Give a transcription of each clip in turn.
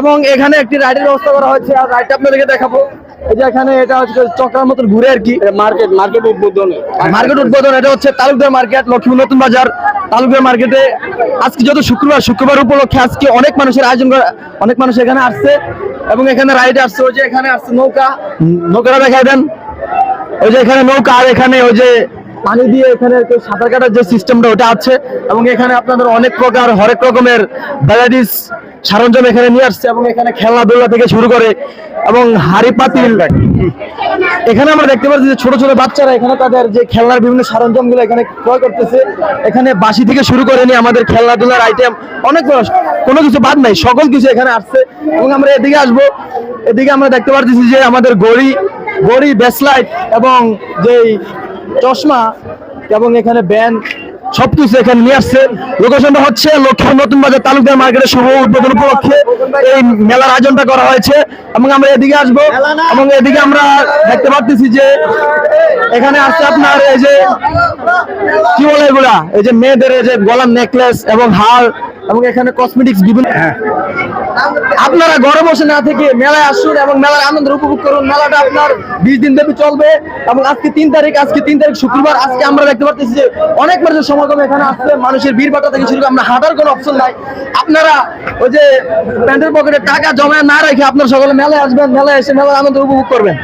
এবং এখানে একটি রাইডের ব্যবস্থা করা হয়েছে। আর রাইডটা আপনাদেরকে দেখাবো। এই যে এখানে এটা হচ্ছে চক্রার মতন ঘুরে আর কি। মার্কেট মার্কেট উদ্বোধন। মার্কেট উদ্বোধন এটা হচ্ছে তালুকদার মার্কেট লক্ষ্মী নতুন বাজার। তালুকদার মার্কেটে আজকে যত শুক্রবার শুক্রবার উপলক্ষে আজকে অনেক মানুষের আয়োজন করা অনেক মানুষ এখানে আসছে। এবং এখানে রাইড আসছে। ওই যে এখানে আসছে নৌকা। নৌকাটা দেখাই দেন। ওই যে এখানে নৌকা আর এখানে ওই যে পানি দিয়ে এখানে সাঁতার কাটার যে সিস্টেমটা ওটা আছে। এবং এখানে আপনাদের অনেক প্রকার হরেক রকমের ভ্যারাইটিস সরঞ্জাম এখানে নিয়ে আসছে এবং এখানে খেলাধুলা থেকে শুরু করে এবং হাড়ি পাতিল। এখানে আমরা দেখতে পাচ্ছি যে ছোট ছোট বাচ্চারা এখানে তাদের যে খেলনার বিভিন্ন সরঞ্জামগুলো এখানে ক্রয় করতেছে। এখানে বাসি থেকে শুরু করে নিয়ে আমাদের খেলনাধুলার আইটেম অনেক কোনো কিছু বাদ নাই, সকল কিছু এখানে আসছে এবং আমরা এদিকে আসব। এদিকে আমরা দেখতে পাচ্ছি যে আমাদের গড়ি গড়ি, ব্যাসলাইট এবং যেই চশমা এবং এখানে ব্যান্ড সবকিছু এখানে নিয়ে আসছে। লোকেশনটা হচ্ছে লক্ষ্মী নতুন বাজার, তালুকদার মার্কেটের সহ উদ্বোধন উপলক্ষে এই মেলার আয়োজনটা করা হয়েছে। এবং আমরা এদিকে আসব। এবং এদিকে আমরা দেখতে পাচ্ছি যে এখানে আসছে আপনার এই যে, কি বলে এগুলা? এই যে মেয়েদের এই যে গলার নেকলেস এবং হার এবং এখানে কসমেটিক্স বিভিন্ন আপনারা ঘরে বসে না থেকে মেলায় আসুন এবং মেলার আনন্দ উপভোগ করুন। মেলাটা আপনার বিশ দিন ব্যাপী চলবে এবং আজকে তিন তারিখ আজকে তিন তারিখ শুক্রবার। আজকে আমরা দেখতে পাচ্ছি যে অনেক মানুষের সমাগম এখানে আসছে। মানুষের ভিড় ভাটা থেকে শুরু করে আমরা হাঁটার কোনো অপশন নাই। আপনারা ওই যে প্যান্টের পকেটে টাকা জমা না রেখে আপনারা সকলে মেলায় আসবেন মেলায় এসে মেলার আনন্দ উপভোগ করবেন।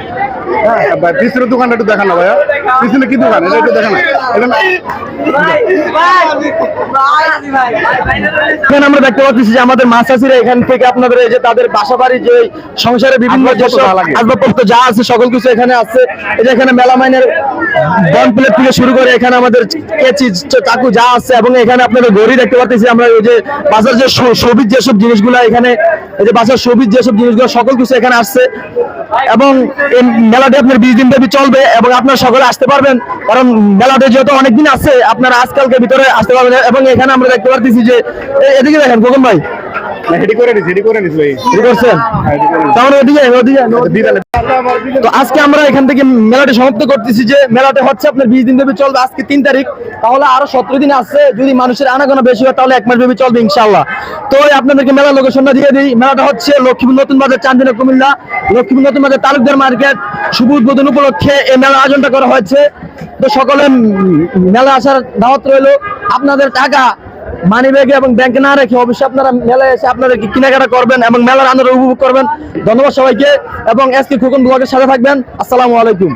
পিছনের দোকানটা একটু দেখান না ভাইয়া। পিছনে কি দোকান? এটা একটু দেখান এখানে আমরা দেখতে পাচ্ছি যে আমাদের মাছাসিরা এখান থেকে আপনাদের এই যে তাদের বাসা বাড়ি যে সংসারে বিভিন্ন আসবাবপত্র যা আছে সকল কিছু এখানে আছে। এই যে এখানে মেলামাইনের বন প্লেট থেকে শুরু করে এখানে আমাদের কেচি চাকু যা আছে এবং এখানে আপনাদের ঘড়ি দেখতে পাচ্ছি আমরা ওই যে বাজার যে স- সবুজ যেসব জিনিসগুলো এখানে এই যে বাজার সবুজ যেসব জিনিসগুলো সকল কিছু এখানে আসছে। এবং এই মেলাটি আপনার বিশ দিন ব্যাপী চলবে এবং আপনার সকলে আসতে পারবেন। কারণ মেলাটি যেহেতু অনেকদিন আছে, আপনারা আজকালকে ভিতরে আসতে পারবেন এবং এখানে আমরা দেখতে পারতেছি যে এদিকে দেখেন, গোগন ভাই। হেডি করে নিস হেডি করে নিস ভাই। কি করছেন? তাহলে ওদিকে ওদিকে দিদালে। তো আজকে আমরা এখান থেকে মেলাটি সমাপ্ত করতেছি যে মেলাটা হচ্ছে আপনার বিশ দিন ব্যাপী চলবে আজকে তিন তারিখ। তাহলে আরও সতেরো দিন আছে যদি মানুষের আনাগোনা বেশি হয় তাহলে এক মাস ব্যাপী চলবে ইনশাল্লাহ তো আপনাদেরকে মেলা লোকেশনটা দিয়ে দিই। মেলাটা হচ্ছে লক্ষ্মীপুর নতুন বাজার চান্দিনা কুমিল্লা। লক্ষ্মীপুর নতুন বাজার তালুকদার মার্কেট শুভ উদ্বোধন উপলক্ষে এই মেলা আয়োজনটা করা হয়েছে। তো সকলে মেলা আসার দাওয়াত রইল। আপনাদের টাকা মানি ব্যাগে এবং ব্যাংকে না রেখে অবশ্যই আপনারা মেলায় এসে আপনাদের কেনাকাটা করবেন এবং মেলার আনন্দ উপভোগ করবেন। ধন্যবাদ সবাইকে এবং এসকে খোকন ব্লগের সাথে থাকবেন। আসসালামু আলাইকুম।